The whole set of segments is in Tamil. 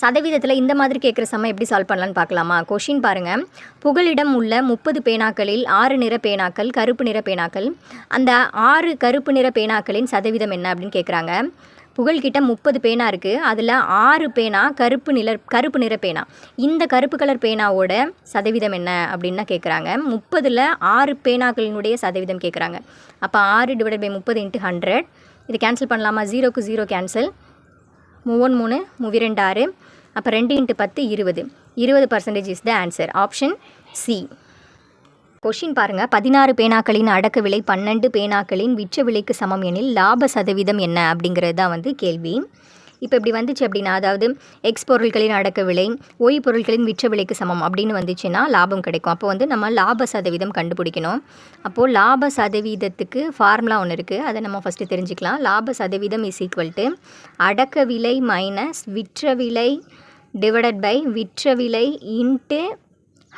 சதவீதத்தில் இந்த மாதிரி கேட்குற சம எப்படி சால்வ் பண்ணலான்னு பார்க்கலாமா? கொஷின் பாருங்கள் புகலிடம் உள்ள முப்பது பேனாக்களில் ஆறு நிற பேனாக்கள் கருப்பு நிற பேனாக்கள். அந்த ஆறு கருப்பு நிற பேனாக்களின் சதவீதம் என்ன அப்படின்னு கேட்குறாங்க புகழ்கிட்ட முப்பது பேனா இருக்குது அதில் ஆறு பேனா கருப்பு நிற கருப்பு நிற பேனா. இந்த கருப்பு கலர் பேனாவோட சதவீதம் என்ன அப்படின்னா கேட்குறாங்க முப்பதில் ஆறு பேனாக்களினுடைய சதவீதம் கேட்குறாங்க அப்போ ஆறு டிவைடட் பை முப்பது இன்ட்டு ஹண்ட்ரட் இது கேன்சல் பண்ணலாமா? ஜீரோக்கு ஜீரோ கேன்சல் மூவன் மூணு மூவிரெண்டு ஆறு. அப்போ ரெண்டு இன்ட்டு பத்து இருபது. இருபது percentage is the answer option C question பாருங்கள் பதினாறு பேனாக்களின் அடக்க விலை பன்னெண்டு பேனாக்களின் விற்ற விலைக்கு சமம் எனில் லாப சதவீதம் என்ன அப்படிங்கிறது தான் வந்து கேள்வி. இப்போ இப்படி வந்துச்சு அப்படின்னா அதாவது எக்ஸ் பொருட்களின் அடக்க விலை ஒய் பொருட்களின் விற்ற விலைக்கு சமம் அப்படின்னு வந்துச்சுன்னா லாபம் கிடைக்கும். அப்போ வந்து நம்ம லாப சதவீதம் கண்டுபிடிக்கணும். அப்போது லாப சதவீதத்துக்கு ஃபார்முலா ஒன்று இருக்குது அதை நம்ம ஃபஸ்ட்டு தெரிஞ்சுக்கலாம். லாப சதவீதம் இஸ் ஈக்குவல் டு அடக்க விலை மைனஸ் விற்ற விலை டிவைடட் பை விற்ற விலை இன்ட்டு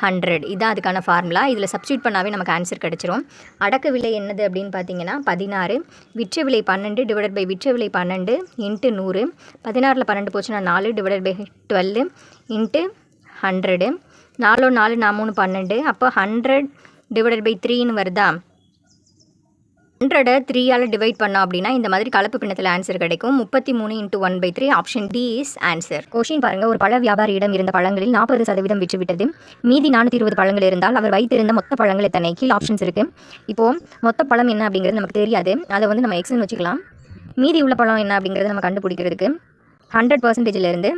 ஹண்ட்ரட். இதான் அதுக்கான ஃபார்முலா. இதில் சப்ஸ்டியூட் பண்ணாவே நமக்கு ஆன்சர் கிடச்சிரும். அடக்க விலை என்னது அப்படின்னு பார்த்தீங்கன்னா பதினாறு. விற்ற விலை பன்னெண்டு டிவைடட் பை விற்ற விலை பன்னெண்டு இன்ட்டு நூறு. பதினாறில் பன்னெண்டு போச்சுன்னா நாலு divided by twelve into hundred நாலோ நாலு நான் மூணு பன்னெண்டு. அப்போ ஹண்ட்ரட் டிவைடட் பை த்ரீன்னு வருதா? ஹண்ட்ரடை த்ரீயால் டிவைட் பண்ணோம் அப்படின்னா இந்த மாதிரி கலப்பு பின்னத்தில் ஆன்சர் கிடைக்கும். முப்பத்தி மூணு into one by three option D is answer question பாருங்கள் ஒரு பழ வியாபாரியிடம் இருந்த பழங்களில் நாற்பது சதவீதம் விற்றுவிட்டது மீதி நானூற்றி இருபது பழங்கள் இருந்தால் அவர் வைத்திருந்த மொத்த பழங்கள் எத்தனை கீழ் ஆப்ஷன்ஸ் இருக்குது இப்போது மொத்த பழம் என்ன அப்படிங்கிறது நமக்கு தெரியாது. அதை வந்து நம்ம எக்ஸ்னு வச்சுக்கலாம். மீதி உள்ள பழம் என்ன அப்படிங்கிறத நம்ம கண்டுபிடிக்கிறதுக்கு ஹண்ட்ரட் பர்சன்டேஜிலேருந்து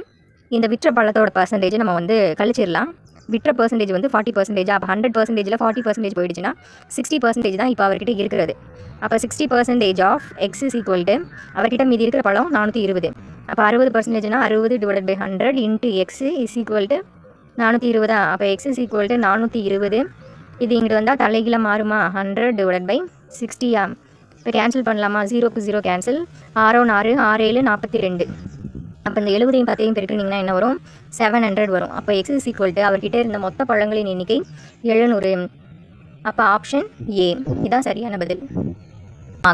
இந்த விற்ற பழத்தோட பர்சன்டேஜ் நம்ம வந்து கழிச்சிடலாம். விற்ற பர்சன்டேஜ் வந்து ஃபார்ட்டி பர்சன்டேஜ் அப்போ ஹண்ட்ரட் பர்சன்டேஜில் ஃபார்ட்டி பர்சன்டேஜ் போயிடுச்சுன்னா சிக்ஸ்டி பர்சன்டேஜ் தான் இப்போ அவர்கிட்ட இருக்கிறது. அப்போ sixty percentage of X is equal to அவர்கிட்ட மீதி இருக்கிற பழம் நானூற்றி இருபது. அப்போ அறுபது பர்சன்டேஜ்னா அறுபது divide by hundred into X is equal to நானூற்றி இருபதா. அப்போ எக்ஸ் இஸ் ஈக்குவல் டு நானூற்றி இருபது. இது இங்கிட்டு வந்தால் தலைகீழ மாறுமா? ஹண்ட்ரட் டிவைட் பை சிக்ஸ்டியா இப்போ கேன்சல் பண்ணலாமா? ஜீரோக்கு ஜீரோ கேன்சல் ஆறோ ஆறு ஆறு ஏழு நாற்பத்தி ரெண்டு. அப்போ இந்த எழுபதையும் பத்தையும் பெருக்கினீங்கன்னா என்ன வரும்? செவன் ஹண்ட்ரட் வரும். அப்போ எக்ஸ் இஸ் ஈக்குவல் டு அவர்கிட்ட இருந்த மொத்த பழங்களின் எண்ணிக்கை எழுநூறு. அப்போ ஆப்ஷன் ஏ இதான் சரியான பதில்.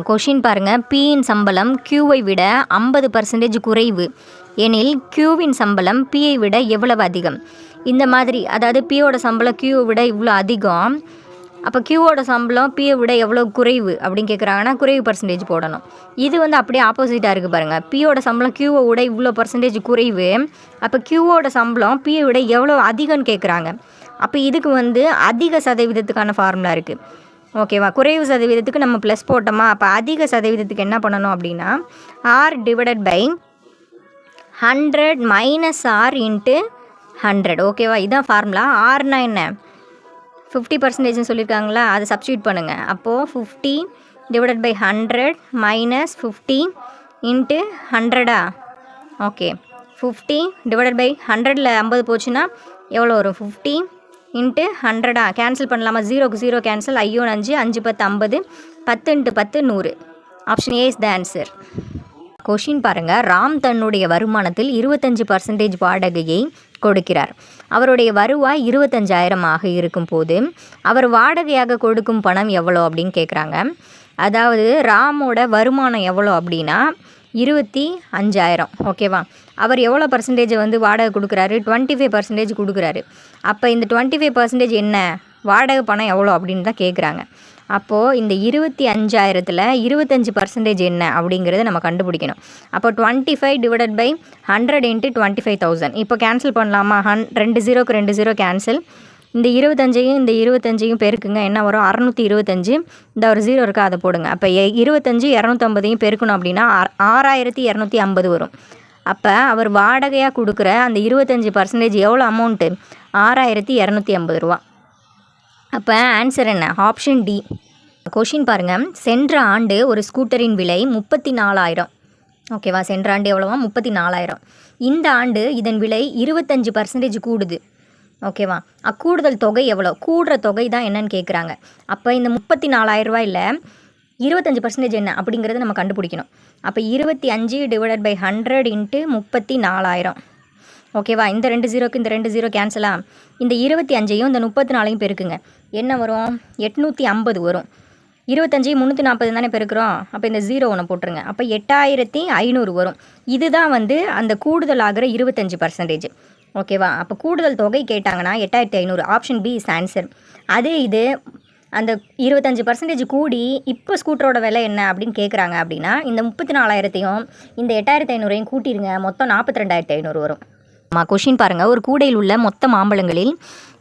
கொஷின் பாருங்கள் பியின் சம்பளம் கியூவை விட ஐம்பது பர்சன்டேஜ் குறைவு. எனில் கியூவின் சம்பளம் பியை விட எவ்வளவு அதிகம்? இந்த மாதிரி அதாவது பியோட சம்பளம் கியூவை விட இவ்வளோ அதிகம். அப்போ கியூவோட சம்பளம் பியை விட எவ்வளோ குறைவு அப்படின்னு கேட்குறாங்கன்னா குறைவு பர்சன்டேஜ் போடணும். இது வந்து அப்படியே ஆப்போசிட்டாக இருக்குது பாருங்கள் பியோட சம்பளம் கியூவை விட இவ்வளோ பர்சன்டேஜ் குறைவு. அப்போ கியூவோட சம்பளம் பியை விட எவ்வளோ அதிகம்னு கேட்குறாங்க அப்போ இதுக்கு வந்து அதிக சதவீதத்துக்கான ஃபார்முலா இருக்குது ஓகேவா குறைவு சதவீதத்துக்கு நம்ம ப்ளஸ் போட்டோமா? அப்போ அதிக சதவீதத்துக்கு என்ன பண்ணணும் அப்படின்னா R divided by hundred minus R into hundred ஓகேவா இதுதான் ஃபார்முலா ஆர்னா என்ன? ஃபிஃப்டி பர்சன்டேஜ்னு சொல்லியிருக்காங்களா அதை சப்ஸ்டியூட் பண்ணுங்கள் அப்போது fifty divided by hundred minus fifty into ஹண்ட்ரடா okay fifty divided by ஹண்ட்ரடில் ஐம்பது போச்சுன்னா எவ்வளோ வரும்? ஃபிஃப்டி இன்ட்டு ஹண்ட்ரடா கேன்சல் பண்ணலாமா? ஜீரோக்கு ஜீரோ கேன்சல் ஐயோ அஞ்சு அஞ்சு பத்து ஐம்பது பத்து இன்ட்டு பத்து நூறு. Option A is the answer question பாருங்கள் ராம் தன்னுடைய வருமானத்தில் இருபத்தஞ்சி பர்சன்டேஜ் வாடகையை கொடுக்கிறார். அவருடைய வருவாய் இருபத்தஞ்சாயிரமாக இருக்கும்போது அவர் வாடகையாக கொடுக்கும் பணம் எவ்வளோ அப்படின்னு கேட்குறாங்க அதாவது ராமோட வருமானம் எவ்வளோ அப்படின்னா இருபத்தி அஞ்சாயிரம் ஓகேவா அவர் எவ்வளோ பர்சன்டேஜ் வந்து வாடகை கொடுக்குறாரு? டுவெண்ட்டி ஃபைவ் பர்சன்டேஜ் கொடுக்குறாரு. அப்போ இந்த டுவெண்ட்டி ஃபைவ் பர்சன்டேஜ் என்ன? வாடகை பணம் எவ்வளோ அப்படின்னு தான் கேட்குறாங்க அப்போது இந்த இருபத்தி அஞ்சாயிரத்தில் இருபத்தஞ்சி பர்சன்டேஜ் என்ன அப்படிங்கிறத நம்ம கண்டுபிடிக்கணும். அப்போ twenty five divided by hundred into twenty five thousand இப்போ கேன்சல் பண்ணலாமா? ஹன் ரெண்டு ஜீரோக்கு ரெண்டு ஜீரோ கேன்சல் இந்த இருபத்தஞ்சையும் இந்த இருபத்தஞ்சையும் பெருக்குங்க. என்ன வரும்? அறநூற்றி இருபத்தஞ்சு. இந்த ஒரு ஜீரோ இருக்கா? அதை போடுங்க. அப்போ எ- இருபத்தஞ்சு இரநூத்தம்பதையும் பெருக்கணும் அப்படின்னா ஆறாயிரத்தி இரநூத்தி ஐம்பது வரும். அப்போ அவர் வாடகையாக கொடுக்குற அந்த இருபத்தஞ்சி பர்சன்டேஜ் எவ்வளோ அமௌண்ட்டு ஆறாயிரத்தி இரநூத்தி ஐம்பது ரூபா. அப்போ ஆன்சர் என்ன? ஆப்ஷன் டி கொஷின் பாருங்கள் சென்ற ஆண்டு ஒரு ஸ்கூட்டரின் விலை முப்பத்தி நாலாயிரம் ஓகேவா சென்ற ஆண்டு எவ்வளோவா? முப்பத்தி நாலாயிரம் இந்த ஆண்டு இதன் விலை இருபத்தஞ்சி பர்சன்டேஜ் கூடுது. ஓகேவா அக்கூடுதல் தொகை எவ்வளோ? கூடுற தொகை தான் என்னன்னு கேட்குறாங்க அப்போ இந்த முப்பத்தி நாலாயிரம் இல்லை இருபத்தஞ்சி பர்சன்டேஜ் என்ன? அப்படிங்கிறத நம்ம கண்டுபிடிக்கணும். அப்போ இருபத்தி அஞ்சு டிவைடட் பை ஹண்ட்ரட் இன்ட்டு முப்பத்தி நாலாயிரம் ஓகேவா? இந்த ரெண்டு ஜீரோக்கு இந்த ரெண்டு ஜீரோ கேன்சலா இந்த இருபத்தி அஞ்சையும் இந்த முப்பத்தி நாலையும் பெருக்குங்க. என்ன வரும்? எட்நூற்றி ஐம்பது வரும். இருபத்தஞ்சி முந்நூற்றி நாற்பது தானே பெருக்கிறோம்? அப்போ இந்த ஜீரோ ஒன்று போட்டுருங்க. அப்போ எட்டாயிரத்தி ஐநூறு வரும். இதுதான் வந்து அந்த கூடுதல் ஆகிற இருபத்தஞ்சி பர்சன்டேஜ் ஓகேவா? அப்போ கூடுதல் தொகை கேட்டாங்கன்னா எட்டாயிரத்தி ஐநூறு. ஆப்ஷன் பி இஸ் ஆன்சர் அதே இது அந்த இருபத்தஞ்சி பர்சன்டேஜ் கூடி இப்போ ஸ்கூட்டரோட விலை என்ன அப்படின்னு கேட்குறாங்க அப்படின்னா இந்த முப்பத்தி நாலாயிரத்தையும் இந்த எட்டாயிரத்தி ஐநூறையும் கூட்டிடுங்க மொத்தம் நாற்பத்தி ரெண்டாயிரத்தி ஐநூறு வரும். கொஷின் பாருங்கள் ஒரு கூடையில் உள்ள மொத்த மாம்பழங்களில்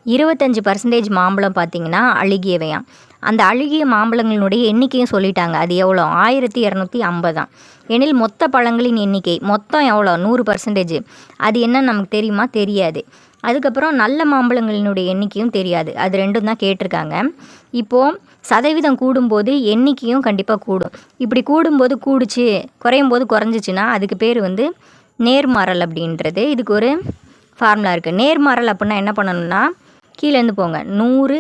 இருபத்தஞ்சி பர்சன்டேஜ் மாம்பழம் பார்த்தீங்கன்னா அழுகியவையாம் அந்த அழுகிய மாம்பழங்களினுடைய எண்ணிக்கையும் சொல்லிட்டாங்க. அது எவ்வளோ? ஆயிரத்தி இரநூத்தி ஐம்பதாம் எனில் மொத்த பழங்களின் எண்ணிக்கை மொத்தம் எவ்வளோ? நூறு பர்சன்டேஜ் அது என்ன நமக்கு தெரியுமா? தெரியாது. அதுக்கப்புறம் நல்ல மாம்பழங்களினுடைய எண்ணிக்கையும் தெரியாது. அது ரெண்டும் தான் கேட்டிருக்காங்க. இப்போது சதவீதம் கூடும்போது எண்ணிக்கையும் கண்டிப்பாக கூடும். இப்படி கூடும்போது கூடுச்சு குறையும் போது குறைஞ்சிச்சின்னா அதுக்கு பேர் வந்து நேர்மாறல் அப்படின்றது. இதுக்கு ஒரு ஃபார்முலா இருக்குது நேர்மாறல் அப்படின்னா என்ன பண்ணணும்னா கீழேருந்து போங்க. நூறு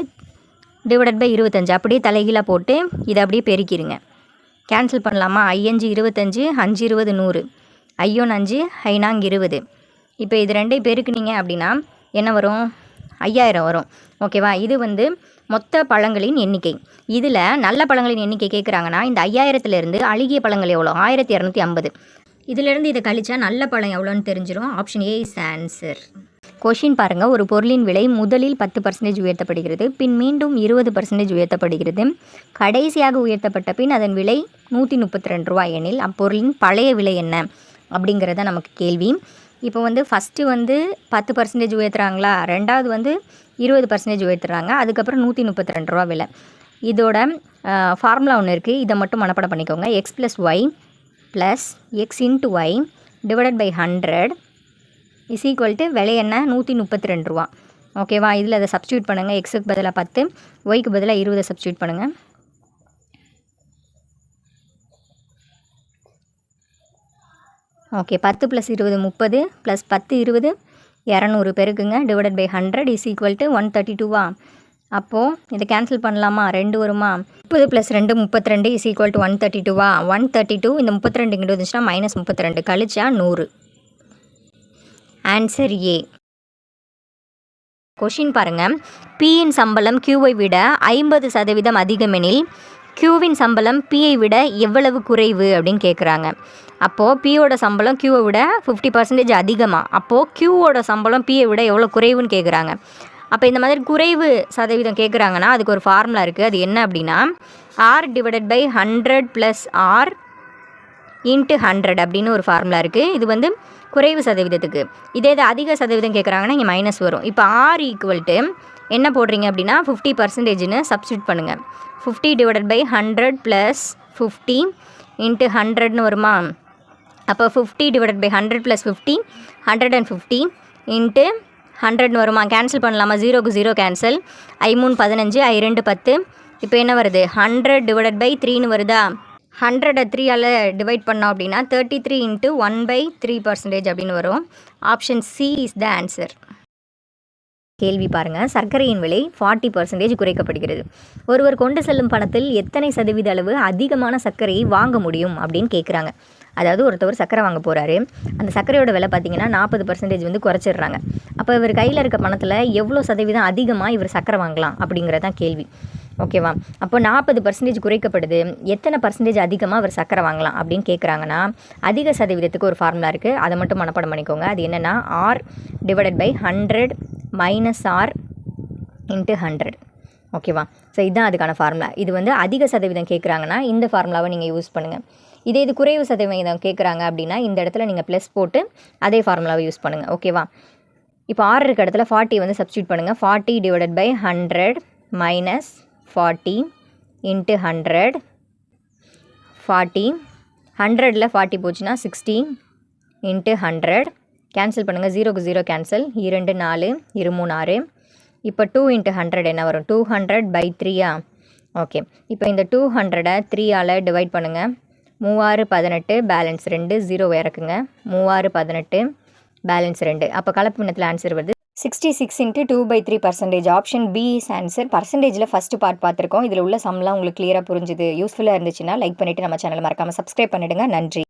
டிவைடட் பை இருபத்தஞ்சு. அப்படியே தலைகீழாக போட்டு இதை அப்படியே பெருக்கிடுங்க கேன்சல் பண்ணலாமா? ஐயஞ்சு இருபத்தஞ்சு அஞ்சு இருபது நூறு. ஐயோன் அஞ்சு ஐநாங்க இருபது. இப்போ இது ரெண்டையும் பெருக்குனீங்க அப்படின்னா என்ன வரும்? ஐயாயிரம் வரும். ஓகேவா? இது வந்து மொத்த பழங்களின் எண்ணிக்கை. இதில் நல்ல பழங்களின் எண்ணிக்கை கேட்குறாங்கன்னா இந்த ஐயாயிரத்துலேருந்து அழுகிய பழங்கள் எவ்வளோ ஆயிரத்தி இரநூத்தி ஐம்பது. இதிலிருந்து இதை கழிச்சா நல்ல பழம் எவ்வளோன்னு தெரிஞ்சிடும் option A is answer question பாருங்கள் ஒரு பொருளின் விலை முதலில் பத்து பர்சன்டேஜ் உயர்த்தப்படுகிறது பின் மீண்டும் இருபது பர்சன்டேஜ் உயர்த்தப்படுகிறது. கடைசியாக உயர்த்தப்பட்ட பின் அதன் விலை நூற்றி முப்பத்தி ரெண்டு ரூபாய் எனில் அப்பொருளின் பழைய விலை என்ன அப்படிங்கிறத நமக்கு கேள்வி. இப்போ வந்து ஃபஸ்ட்டு வந்து பத்து பர்சன்டேஜ் உயர்த்துறாங்களா? ரெண்டாவது வந்து இருபது பர்சன்டேஜ் உயர்த்துறாங்க. அதுக்கப்புறம் நூற்றி முப்பத்தி ரெண்டு ரூபா விலை. இதோட ஃபார்முலா ஒன்று இருக்குது இதை மட்டும் மனப்படம் பண்ணிக்கோங்க. X plus Y plus X into Y divided by hundred is equal to விலை என்ன? நூற்றி முப்பத்தி ரெண்டு ரூபா. ஓகேவா இதில் அதை சப்ஸ்டியூட் பண்ணுங்கள் எக்ஸுக்கு பதிலாக பத்து ஒய்க்கு பதிலாக இருபதை சப்ஸ்டியூட் பண்ணுங்கள் ஓகே பத்து ப்ளஸ் இருபது முப்பது ப்ளஸ் பத்து இருபது இரநூறு பெருக்குங்க. Divided by hundred is equal to one thirty டூவா அப்போது இதை கேன்சல் பண்ணலாமா? ரெண்டு வருமா? முப்பது ப்ளஸ் ரெண்டு முப்பத்தி ரெண்டு is equal to one thirty டூவா ஒன் தேர்ட்டி டூ இந்த முப்பத்தி ரெண்டு வந்துச்சுன்னா மைனஸ் முப்பத்தி ரெண்டு கழிச்சா நூறு. ஆன்சர் ஏ கொஷின் பாருங்கள் பியின் சம்பளம் கியூவை விட ஐம்பது சதவீதம் அதிகமெனில் கியூவின் சம்பளம் பியை விட எவ்வளவு குறைவு அப்படின்னு கேட்குறாங்க அப்போது பியோட சம்பளம் கியூவை விட ஃபிஃப்டி பர்சன்டேஜ் அதிகமாக அப்போது கியூவோட சம்பளம் பியை விட எவ்வளோ குறைவுன்னு கேட்குறாங்க அப்போ இந்த மாதிரி குறைவு சதவீதம் கேட்குறாங்கன்னா அதுக்கு ஒரு ஃபார்முலா இருக்குது அது என்ன அப்படின்னா R divided by hundred plus R into hundred அப்படின்னு ஒரு ஃபார்முலா இருக்குது இது வந்து குறைவு சதவீதத்துக்கு. இதே இது அதிக சதவீதம் கேட்குறாங்கன்னா இங்கே மைனஸ் வரும். இப்போ ஆர் ஈக்குவல்ட்டு என்ன போடுறீங்க அப்படின்னா ஃபிஃப்டி பர்சன்டேஜ்னு சப்ஸ்டியூட் பண்ணுங்கள் fifty divided by hundred plus fifty into ஹண்ட்ரட்னு வருமா? அப்போ fifty divided by hundred plus fifty hundred and fifty into ஹண்ட்ரட்னு வருமா? கேன்சல் பண்ணலாமா? ஜீரோக்கு ஜீரோ கேன்சல் ஐ மூணு பதினஞ்சு ஐ ரெண்டு பத்து. இப்போ என்ன வருது? ஹண்ட்ரட் டிவைடட் பை த்ரீன்னு வருதா? ஹண்ட்ரடை த்ரீயால் டிவைட் பண்ணோம் அப்படின்னா thirty three into one by three percentage அப்படின்னு வரும். Option C is the answer கேள்வி பாருங்கள் சர்க்கரையின் விலை ஃபார்ட்டி பர்சன்டேஜ் குறைக்கப்படுகிறது. ஒருவர் கொண்டு செல்லும் பணத்தில் எத்தனை சதவீத அளவு அதிகமான சர்க்கரையை வாங்க முடியும் அப்படின்னு கேட்குறாங்க அதாவது ஒருத்தவர் சர்க்கரை வாங்க போகிறாரு அந்த சர்க்கரையோட விலை பார்த்தீங்கன்னா நாற்பது பர்சன்டேஜ் வந்து குறைச்சிடுறாங்க. அப்போ இவர் கையில் இருக்க பணத்தில் எவ்வளோ சதவீதம் அதிகமாக இவர் சக்கரை வாங்கலாம் அப்படிங்கிறதான் கேள்வி. ஓகேவா? அப்போ நாற்பது பர்சன்டேஜ் குறைக்கப்படுது. எத்தனை பர்சன்டேஜ் அதிகமாக அவர் சக்கரை வாங்கலாம் அப்படின்னு கேட்குறாங்கன்னா அதிக சதவீதத்துக்கு ஒரு ஃபார்முலா இருக்குது அதை மட்டும் மனப்பாடம் பண்ணிக்கோங்க. அது என்னென்னா R divided by hundred minus R into hundred ஓகேவா? ஸோ இதுதான் அதுக்கான ஃபார்முலா இது வந்து அதிக சதவீதம் கேட்குறாங்கன்னா இந்த ஃபார்முலாவை நீங்கள் யூஸ் பண்ணுங்கள் இதே இது குறைவு சதவீதம் கேட்குறாங்க அப்படின்னா இந்த இடத்துல நீங்கள் ப்ளஸ் போட்டு அதே ஃபார்முலாவை யூஸ் பண்ணுங்கள் ஓகேவா? இப்போ ஆறு இருக்க இடத்துல ஃபார்ட்டி வந்து சப்ஸ்டியூட் பண்ணுங்கள் forty divided by hundred minus forty into hundred forty ஹண்ட்ரடில் ஃபார்ட்டி போச்சுன்னா சிக்ஸ்டி இன்ட்டு ஹண்ட்ரட் கேன்சல் பண்ணுங்கள் ஜீரோக்கு ஜீரோ கேன்சல் இரண்டு நாலு இரு மூணு ஆறு. இப்போ டூ இன்ட்டு ஹண்ட்ரட் என்ன வரும்? டூ ஹண்ட்ரட் பை த்ரீயா ஓகே இப்போ இந்த டூ ஹண்ட்ரடை த்ரீயால் டிவைட் பண்ணுங்கள் மூவாறு பதினெட்டு பேலன்ஸ் ரெண்டு ஜீரோ இறக்குங்க. மூவாறு பதினெட்டு பேலன்ஸ் ரெண்டு. அப்போ கலப்பு பின்னத்தில் ஆன்சர் வருது. Sixty six into two by three percentage option B is answer பர்சன்டேஜில் ஃபஸ்ட்டு பார்ட் பார்த்துருக்கோம். இதில் உள்ள சம்லாம் உங்களுக்கு கிளியராக புரிஞ்சுது. யூஸ்ஃபுல்லாக இருந்துச்சுன்னா லைக் பண்ணிவிட்டு நம்ம சேனலை மறக்காமல் சப்ஸ்கிரைப் பண்ணிவிடுங்க நன்றி.